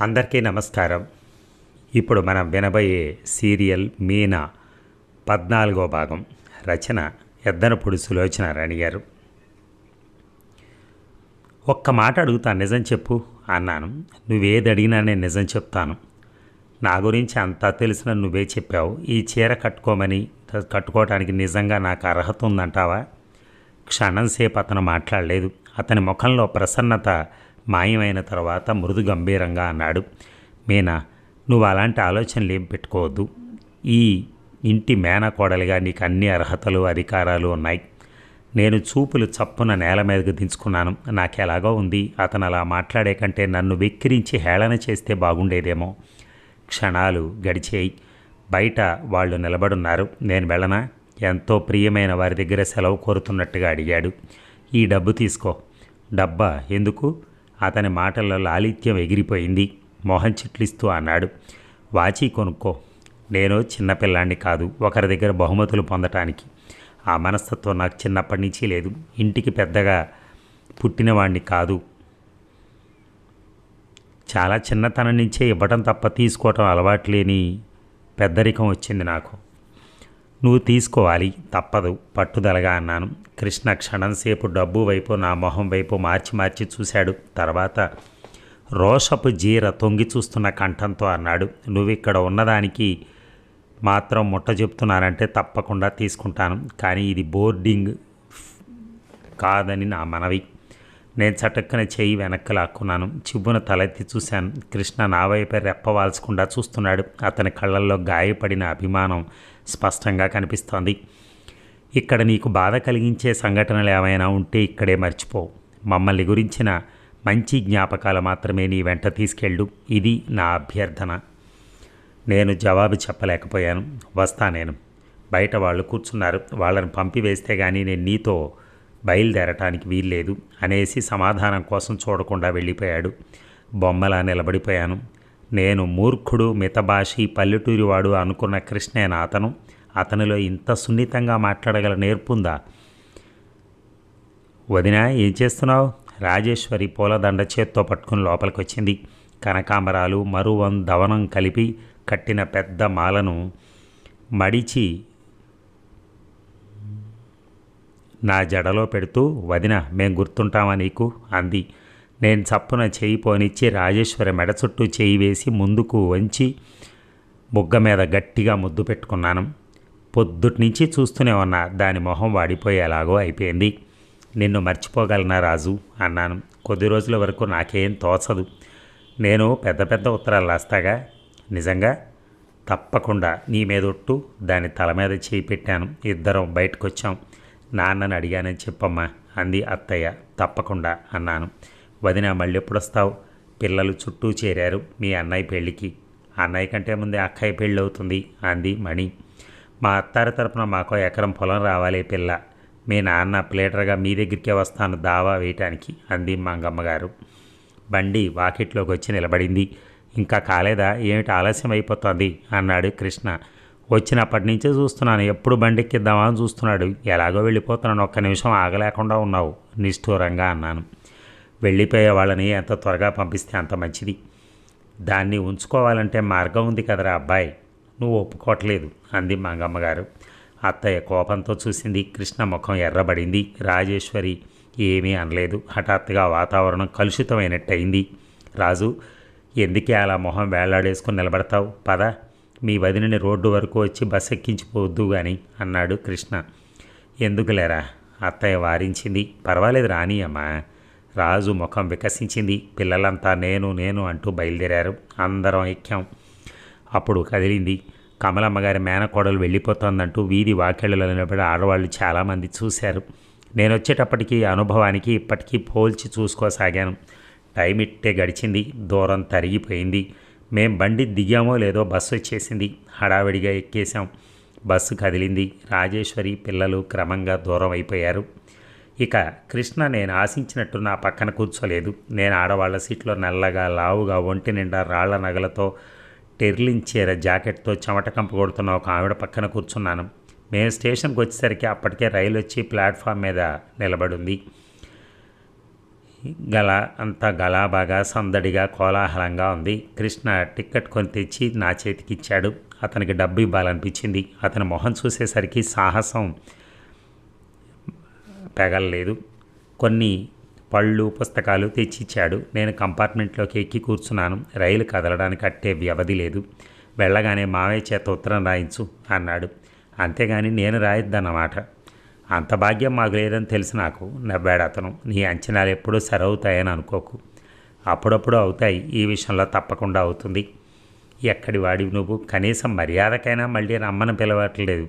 అందరికీ నమస్కారం. ఇప్పుడు మనం వినబోయే సీరియల్ మీనా పద్నాలుగో భాగం. రచన ఎద్దనపూడి సులోచన రాణి గారు. ఒక్క మాట అడుగుతాను నిజం చెప్పు అన్నాను. నువ్వేది అడిగినా నేను నిజం చెప్తాను. నా గురించి అంతా తెలిసిన నువ్వే చెప్పావు. ఈ చీర కట్టుకోమని కట్టుకోవటానికి నిజంగా నాకు అర్హత ఉందంటావా? క్షణం సేపు అతను మాట్లాడలేదు. అతని ముఖంలో ప్రసన్నత మాయమైన తర్వాత మృదు గంభీరంగా అన్నాడు. మీనా నువ్వు అలాంటి ఆలోచనలు ఏం పెట్టుకోవద్దు. ఈ ఇంటి మేనకోడలిగా నీకు అన్ని అర్హతలు అధికారాలు ఉన్నాయి. నేను చూపులు చప్పున నేల మీదకు దించుకున్నాను. నాకు ఎలాగో ఉంది. అతను అలా మాట్లాడే కంటే నన్ను వెక్కిరించి హేళన చేస్తే బాగుండేదేమో. క్షణాలు గడిచేయి. బయట వాళ్ళు నిలబడున్నారు. నేను వెళ్ళనా? ఎంతో ప్రియమైన వారి దగ్గర సెలవు కోరుతున్నట్టుగా అడిగాడు. ఈ డబ్బు తీసుకో. డబ్బా? ఎందుకు? అతని మాటల్లో లాలిత్యం ఎగిరిపోయింది. మొహం చిట్లిస్తూ అన్నాడు వాచి కొనుక్కో. నేను చిన్నపిల్లాన్ని కాదు ఒకరి దగ్గర బహుమతులు పొందటానికి. ఆ మనస్తత్వం నాకు చిన్నప్పటి నుంచి లేదు. ఇంటికి పెద్దగా పుట్టినవాణ్ణి కాదు. చాలా చిన్నతనం నుంచే ఇవ్వటం తప్ప తీసుకోవటం అలవాటు లేని పెద్దరికం వచ్చింది నాకు. నువ్వు తీసుకోవాలి. తప్పదు. పట్టుదలగా అన్నాను. కృష్ణ క్షణం సేపు డబ్బు వైపు నా మొహం వైపు మార్చి మార్చి చూశాడు. తర్వాత రోషపు జీర తొంగి చూస్తున్న కంఠంతో అన్నాడు. నువ్వు ఇక్కడ ఉన్నదానికి మాత్రం ముట్ట చెప్తున్నానంటే తప్పకుండా తీసుకుంటాను. కానీ ఇది బోర్డింగ్ కాదని నా మనవి. నేను చటక్కన చేయి వెనక్కి లాక్కున్నాను. చిబ్బున తలెత్తి చూశాను. కృష్ణ నా వైపే రెప్పవాల్చకుండా చూస్తున్నాడు. అతని కళ్ళల్లో గాయపడిన అభిమానం స్పష్టంగా కనిపిస్తోంది. ఇక్కడ నీకు బాధ కలిగించే సంఘటనలు ఏమైనా ఉంటే ఇక్కడే మర్చిపో. మమ్మల్ని గురించిన మంచి జ్ఞాపకాలు మాత్రమే నీ వెంట తీసుకెళ్ళు. ఇది నా అభ్యర్థన. నేను జవాబు చెప్పలేకపోయాను. వస్తా నేను. బయట వాళ్ళు కూర్చున్నారు. వాళ్ళని పంపివేస్తే కానీ నేను నీతో బయలుదేరటానికి వీల్లేదు అనేసి సమాధానం కోసం చూడకుండా వెళ్ళిపోయాడు. బొమ్మలా నిలబడిపోయాను. నేను మూర్ఖుడు మితభాషి పల్లెటూరివాడు అనుకున్న కృష్ణేన అతను. అతనిలో ఇంత సున్నితంగా మాట్లాడగల నేర్పుందా? వదిన ఏం చేస్తున్నావు? రాజేశ్వరి పూలదండ చేత్తో పట్టుకుని లోపలికి వచ్చింది కనకాంబరాలు మరువం దవనం కలిపి కట్టిన పెద్ద మాలను మడిచి నా జడలో పెడుతూ వదిన మేం గుర్తుంటామా నీకు? అంది. నేను చప్పున చేయి పోనిచ్చి రాజేశ్వరి మెడ చుట్టూ చేయి వేసి ముందుకు వంచి బుగ్గ మీద గట్టిగా ముద్దు పెట్టుకున్నాను. పొద్దుటి నుంచి చూస్తూనే ఉన్నా దాని మొహం వాడిపోయేలాగో అయిపోయింది. నిన్ను మర్చిపోగలనా రాజు? అన్నాను. కొద్ది రోజుల వరకు నాకేం తోచదు. నేను పెద్ద పెద్ద ఉత్తరాలు రాస్తాగా? నిజంగా? తప్పకుండా. నీ మీద ఒట్టు దాని తల మీద చేయి పెట్టాను. ఇద్దరం బయటకు వచ్చాం నాన్నని అడిగానని చెప్పమ్మా అంది అత్తయ్య. తప్పకుండా అన్నాను. వదిన మళ్ళీ వస్తావు పిల్లలు చుట్టూ చేరారు మీ అన్నయ్య పెళ్ళికి. అన్నయ్య కంటే ముందే అక్కయ్య పెళ్ళి అవుతుంది అంది మణి. మా అత్తారి తరపున మాకో ఎకరం పొలం రావాలి పిల్ల. మీ నాన్న ప్లేటర్గా మీ దగ్గరికే వస్తాను దావా వేయటానికి అంది మంగమ్మ గారు బండి వాకిట్లోకి వచ్చి నిలబడింది. ఇంకా కాలేదా? ఏమిటి ఆలస్యం అయిపోతుంది? అన్నాడు కృష్ణ. వచ్చినప్పటి నుంచే చూస్తున్నాను. ఎప్పుడు బండెక్కిద్దామా అని చూస్తున్నాడు. ఎలాగో వెళ్ళిపోతున్నాను. ఒక్క నిమిషం ఆగలేకుండా ఉన్నావు. నిష్ఠూరంగా అన్నాను. వెళ్ళిపోయే వాళ్ళని ఎంత త్వరగా పంపిస్తే అంత మంచిది. దాన్ని ఉంచుకోవాలంటే మార్గం ఉంది కదరా అబ్బాయి. నువ్వు ఒప్పుకోవట్లేదు అంది మంగమ్మగారు అత్తయ్య కోపంతో చూసింది కృష్ణ ముఖం ఎర్రబడింది. రాజేశ్వరి ఏమీ అనలేదు. హఠాత్తుగా వాతావరణం కలుషితమైనట్టయింది. రాజు ఎందుకే అలా మొహం వేలాడేసుకుని నిలబడతావు? పద మీ వదినని రోడ్డు వరకు వచ్చి బస్ ఎక్కించిపోవద్దు కానీ అన్నాడు కృష్ణ. ఎందుకులేరా? అత్తయ్య వారించింది. పర్వాలేదు రాని అమ్మా రాజు ముఖం వికసించింది. పిల్లలంతా నేను నేను అంటూ బయలుదేరారు. అందరం ఎక్కాం. అప్పుడు కదిలింది. కమలమ్మ గారి మేనకోడలు వెళ్ళిపోతోందంటూ వీధి వాకేళ్ళలో నిలబడి ఆడవాళ్ళు చాలామంది చూశారు. నేను వచ్చేటప్పటికి అనుభవానికి ఇప్పటికీ పోల్చి చూసుకోసాగాను. టైం ఇట్టే గడిచింది. దూరం తరిగిపోయింది. మేం బండి దిగామో లేదో బస్సు వచ్చేసింది. హడావిడిగా ఎక్కేశాం. బస్సు కదిలింది. రాజేశ్వరి పిల్లలు క్రమంగా దూరం అయిపోయారు. ఇక కృష్ణ నేను ఆశించినట్టు నా పక్కన కూర్చోలేదు. నేను ఆడవాళ్ళ సీట్లో నల్లగా లావుగా ఒంటి నిండా రాళ్ళ నగలతో టెర్లించేర జాకెట్తో చెమట కంపు కొడుతున్న ఒక ఆవిడ పక్కన కూర్చున్నాను. మేము స్టేషన్కి వచ్చేసరికి అప్పటికే రైలు వచ్చి ప్లాట్ఫామ్ మీద నిలబడింది. గల అంతా గలాబాగా సందడిగా కోలాహలంగా ఉంది. కృష్ణ టిక్కెట్ కొని తెచ్చి నా చేతికి ఇచ్చాడు అతనికి డబ్బు ఇవ్వాలనిపించింది. అతని మొహం చూసేసరికి సాహసం పెగలలేదు. కొన్ని పళ్ళు పుస్తకాలు తెచ్చిచ్చాడు. నేను కంపార్ట్మెంట్లోకి ఎక్కి కూర్చున్నాను. రైలు కదలడానికి అట్టే వ్యవధి లేదు. వెళ్ళగానే మావయ్య చేత ఉత్తరం రాయించు అన్నాడు. అంతేగాని నేను రాయొద్దన్నమాట. అంత భాగ్యం మాకు లేదని తెలిసి నాకు నవ్వాడు అతను. నీ అంచనాలు ఎప్పుడూ సరవుతాయని అనుకోకు. అప్పుడప్పుడు అవుతాయి. ఈ విషయంలో తప్పకుండా అవుతుంది. ఎక్కడి వాడివి నువ్వు? కనీసం మర్యాదకైనా మళ్ళీ రమ్మని పిలవట్లేదు.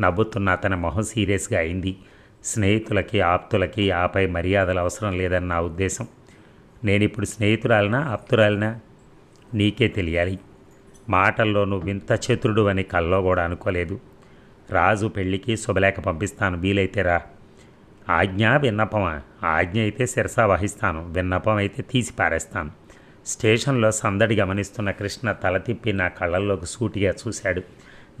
నవ్వుతున్న అతని మొహం సీరియస్గా అయింది. స్నేహితులకి ఆప్తులకి ఆపై మర్యాదలు అవసరం లేదని నా ఉద్దేశం. నేను ఇప్పుడు స్నేహితురాలినా ఆప్తురాలినా? నీకే తెలియాలి. మాటల్లో నువ్వు చతురుడు అని కల్లో కూడా అనుకోలేదు. రాజు పెళ్ళికి శుభలేఖ పంపిస్తాను. వీలైతే రా. ఆజ్ఞ విన్నపమా? ఆజ్ఞ అయితే శిరసా వహిస్తాను. విన్నపం అయితే తీసి పారేస్తాను. స్టేషన్లో సందడి గమనిస్తున్న కృష్ణ తల తిప్పి నా కళ్ళల్లోకి సూటిగా చూశాడు.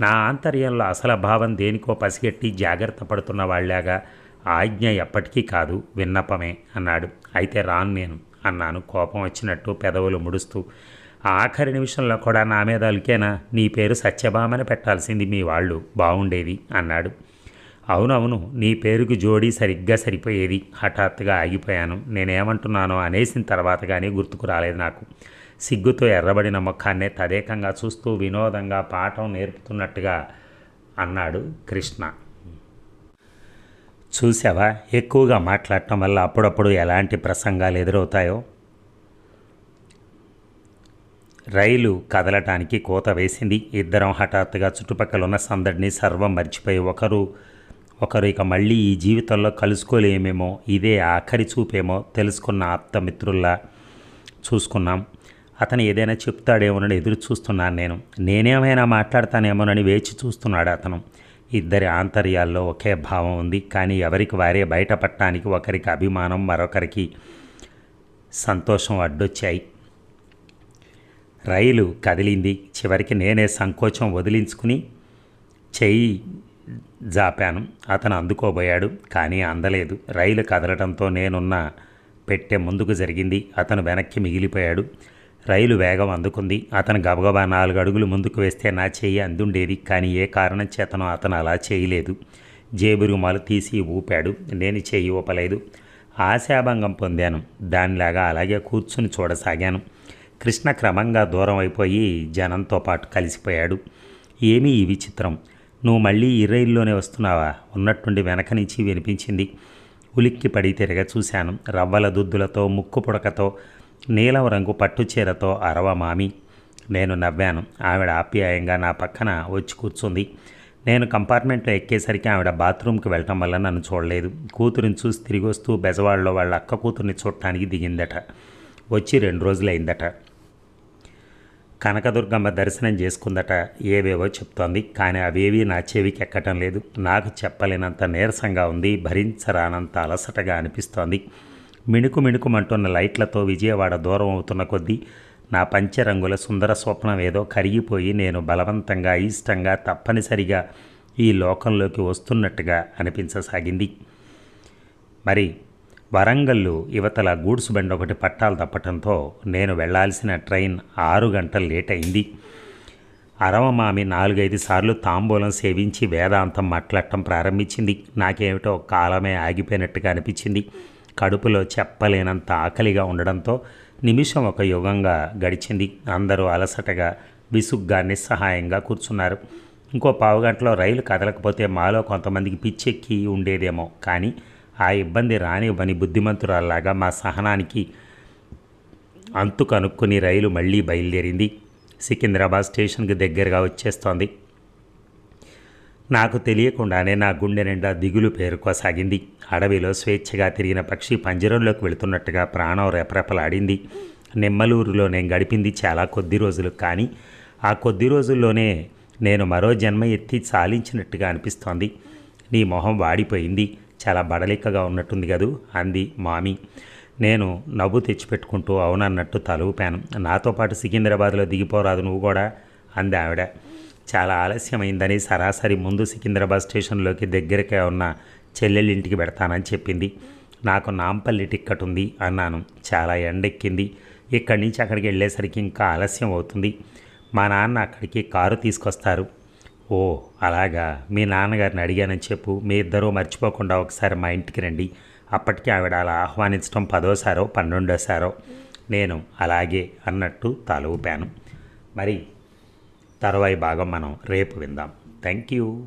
నా ఆంతర్యంలో అసలు భావం దేనికో పసిగట్టి జాగ్రత్త పడుతున్న వాళ్ళగా ఆజ్ఞ ఎప్పటికీ కాదు విన్నపమే అన్నాడు. అయితే రాను నేను అన్నాను. కోపం వచ్చినట్టు పెదవులు ముడుస్తూ. ఆఖరి నిమిషంలో కూడా నా మీద అలికేనా? నీ పేరు సత్యభామని పెట్టాల్సింది మీ వాళ్ళు. బాగుండేది అన్నాడు. అవునవును నీ పేరుకు జోడీ సరిగ్గా సరిపోయేది. హఠాత్తుగా ఆగిపోయాను. నేనేమంటున్నానో అనేసిన తర్వాత కానీ గుర్తుకు రాలేదు నాకు. సిగ్గుతో ఎర్రబడిన ముఖాన్నే తదేకంగా చూస్తూ వినోదంగా పాఠం నేర్పుతున్నట్టుగా అన్నాడు కృష్ణ. చూసావా ఎక్కువగా మాట్లాడటం వల్ల అప్పుడప్పుడు ఎలాంటి ప్రసంగాలు ఎదురవుతాయో? రైలు కదలటానికి కోత వేసింది. ఇద్దరం హఠాత్తుగా చుట్టుపక్కల ఉన్న సందడిని సర్వం మర్చిపోయి ఒకరు ఒకరు ఇక మళ్ళీ ఈ జీవితంలో కలుసుకోలేమేమో ఇదే ఆఖరి చూపేమో తెలుసుకున్న ఆప్తమిత్రుల్లా చూసుకున్నాం. అతను ఏదైనా చెప్తాడేమోనని ఎదురు చూస్తున్నాను నేను. నేనేమైనా మాట్లాడతానేమోనని వేచి చూస్తున్నాడు అతను. ఇద్దరి ఆంతర్యాల్లో ఒకే భావం ఉంది. కానీ ఎవరికి వారే బయటపడటానికి ఒకరికి అభిమానం మరొకరికి సంతోషం అడ్డొచ్చాయి. రైలు కదిలింది. చివరికి నేనే సంకోచం వదిలించుకుని చెయ్యి జాపాను. అతను అందుకోబోయాడు కానీ అందలేదు. రైలు కదలటంతో నేనున్న పెట్టె ముందుకు జరిగింది. అతను వెనక్కి మిగిలిపోయాడు. రైలు వేగం అందుకుంది. అతను గబగబా నాలుగు అడుగులు ముందుకు వేస్తే నా చెయ్యి అందుండేది. కానీ ఏ కారణం చేతనో అతను అలా చేయలేదు. జేబు రుమాలు తీసి ఊపాడు. నేను చెయ్యి ఊపలేదు. ఆశాభంగం పొందాను. దానిలాగా అలాగే కూర్చుని చూడసాగాను. కృష్ణ క్రమంగా దూరం అయిపోయి జనంతో పాటు కలిసిపోయాడు. ఏమీ ఈ విచిత్రం. నువ్వు మళ్ళీ ఈ రైల్లోనే వస్తున్నావా? ఉన్నట్టుండి వెనక నుంచి వినిపించింది. ఉలిక్కి పడి తిరగ చూశాను. రవ్వల దుద్దులతో ముక్కు పుడకతో నీలం రంగు పట్టుచీరతో అరవ మామి. నేను నవ్వాను. ఆవిడ ఆప్యాయంగా నా పక్కన వచ్చి కూర్చుంది. నేను కంపార్ట్మెంట్లో ఎక్కేసరికి ఆవిడ బాత్రూమ్కి వెళ్ళటం వల్ల నన్ను చూడలేదు. కూతురిని చూసి తిరిగి వస్తూ బెజవాడలో వాళ్ళ అక్క కూతుర్ని చూడటానికి దిగిందట. వచ్చి రెండు రోజులైందట. కనకదుర్గమ్మ దర్శనం చేసుకుందట. ఏవేవో చెప్తోంది. కానీ అవేవీ నా చెవికి ఎక్కటం లేదు. నాకు చెప్పలేనంత నీరసంగా ఉంది. భరించరానంత అలసటగా అనిపిస్తోంది. మిణుకు మిణుకుమంటున్న లైట్లతో విజయవాడ దూరం అవుతున్న కొద్దీ నా పంచరంగుల సుందర స్వప్నం ఏదో కరిగిపోయి నేను బలవంతంగా ఇష్టంగా తప్పనిసరిగా ఈ లోకంలోకి వస్తున్నట్టుగా అనిపించసాగింది. మరి వరంగల్లు యువతల గూడ్స్ బండి ఒకటి పట్టాలు తప్పటంతో నేను వెళ్ళాల్సిన ట్రైన్ ఆరు గంటలు లేట్ అయింది అరవమామి నాలుగైదు సార్లు తాంబూలం సేవించి వేదాంతం మాట్లాడటం ప్రారంభించింది. నాకేమిటో కాలమే ఆగిపోయినట్టుగా అనిపించింది. కడుపులో చెప్పలేనంత ఆకలిగా ఉండడంతో నిమిషం ఒక యుగంగా గడిచింది. అందరూ అలసటగా విసుగ్గా నిస్సహాయంగా కూర్చున్నారు. ఇంకో పావుగంటలో రైలు కదలకపోతే మాలో కొంతమందికి పిచ్చెక్కి ఉండేదేమో. కానీ ఆ ఇబ్బంది రానివ్వని బుద్ధిమంతురాల్లాగా మా సహనానికి అంతు కనుక్కుని రైలు మళ్ళీ బయలుదేరింది. సికింద్రాబాద్ స్టేషన్కి దగ్గరగా వచ్చేస్తోంది. నాకు తెలియకుండానే నా గుండె నిండా దిగులు పేరుకోసాగింది. అడవిలో స్వేచ్ఛగా తిరిగిన పక్షి పంజరంలోకి వెళుతున్నట్టుగా ప్రాణం రెపరెపలాడింది. నిమ్మలూరులో నేను గడిపింది చాలా కొద్ది రోజులు కానీ ఆ కొద్ది రోజుల్లోనే నేను మరో జన్మ ఎత్తి చాలించినట్టుగా అనిపిస్తోంది. నీ మొహం వాడిపోయింది. చాలా బడలికగా ఉన్నట్టుంది కదూ? అంది మామి. నేను నవ్వు తెచ్చిపెట్టుకుంటూ అవునన్నట్టు తలూపాను నాతో పాటు సికింద్రాబాద్లో దిగిపోరాదు నువ్వు కూడా అంది ఆవిడ చాలా ఆలస్యమైందని సరాసరి ముందు సికింద్రాబాద్ స్టేషన్లోకి దగ్గరకే ఉన్న చెల్లెళ్ళింటికి పెడతానని చెప్పింది. నాకు నాంపల్లి టిక్కెట్ ఉంది అన్నాను. చాలా ఎండెక్కింది. ఇక్కడి నుంచి అక్కడికి వెళ్ళేసరికి ఇంకా ఆలస్యం అవుతుంది. మా నాన్న అక్కడికి కారు తీసుకొస్తారు. ఓ అలాగా? మీ నాన్నగారిని అడిగానని చెప్పు. మీ ఇద్దరూ మర్చిపోకుండా ఒకసారి మా ఇంటికి రండి. అప్పటికి ఆవిడ అలా ఆహ్వానించడం పదోసారో పన్నెండోసారో. నేను అలాగే అన్నట్టు తల ఊపాను మరి తర్వాయి భాగం మనం రేపు విందాం. Thank you